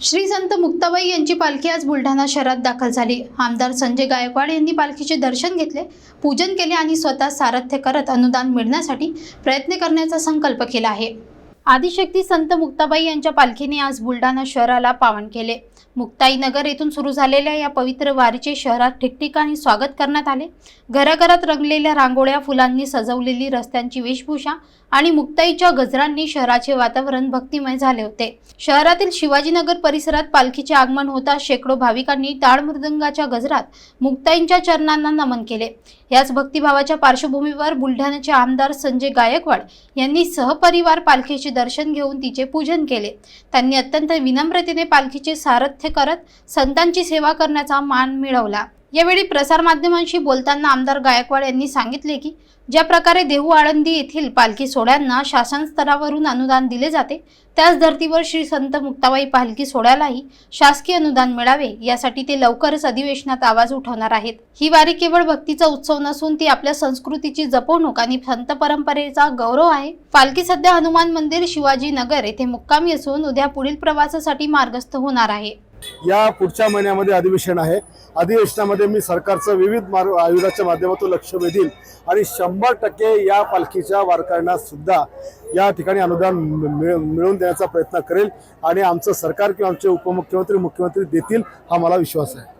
श्री संत मुक्ताबाई यांची पालखी आज बुलढाणा शहरात दाखल झाली. आमदार संजय गायकवाड यांनी पालखीचे दर्शन घेतले पूजन केले आणि स्वतः सारथ्य करत अनुदान मिळण्यासाठी प्रयत्न करण्याचा संकल्प केला आहे. आदिशक्ती संत मुक्ताबाई यांच्या पालखीने आज बुलढाणा शहराला पावन केले. मुक्ताईनगर येथून सुरू झालेल्या या पवित्र वारीचे शहरात ठिकठिकाणी स्वागत करण्यात आले. घराघरात रंगलेल्या रांगोळ्या फुलांनी सजवलेली रस्त्यांची वेशभूषा आणि मुक्ताईच्या गजरांनी शहराचे वातावरण भक्तिमय झाले होते. शहरातील शिवाजीनगर परिसरात पालखीचे आगमन होता शेकडो भाविकांनी टाळमृदंगाच्या गजरात मुक्ताईंच्या चरणांना नमन केले. याच भक्तिभावाच्या पार्श्वभूमीवर बुलढाण्याचे आमदार संजय गायकवाड यांनी सहपरिवार पालखीचे दर्शन घेऊन तिचे पूजन केले. त्यांनी अत्यंत विनम्रतेने पालखीचे सारथ्य करत संतांची सेवा करण्याचा मान मिळवला. यावेळी प्रसारमाध्यमांशी बोलताना आमदार गायकवाड यांनी सांगितले की ज्या प्रकारे देहू आळंदी येथील पालखी सोहळ्यांना शासन स्तरावरून अनुदान दिले जाते त्याच धर्तीवर श्री संत मुक्ताबाई पालखी सोहळ्यालाही शासकीय अनुदान मिळावे यासाठी ते लवकरच अधिवेशनात आवाज उठवणार आहेत. ही वारी केवळ भक्तीचा उत्सव नसून ती आपल्या संस्कृतीची जपवणूक आणि संत परंपरेचा गौरव आहे. पालखी सध्या हनुमान मंदिर शिवाजी नगर येथे मुक्कामी असून उद्या पुढील प्रवासासाठी मार्गस्थ होणार आहे. या पुढच्या महिन्यामध्ये अधिवेशन आहे. अधिवेशनामध्ये मी सरकारचं विविध मार्ग आयुधाच्या माध्यमातून लक्ष वेधील आणि शंभर टक्के या पालखीच्या वारकऱ्यांना सुद्धा या ठिकाणी अनुदान मिळ- मिळवून देण्याचा प्रयत्न करेल आणि आमचं सरकार किंवा आमचे उपमुख्यमंत्री मुख्यमंत्री देतील हा मला विश्वास आहे.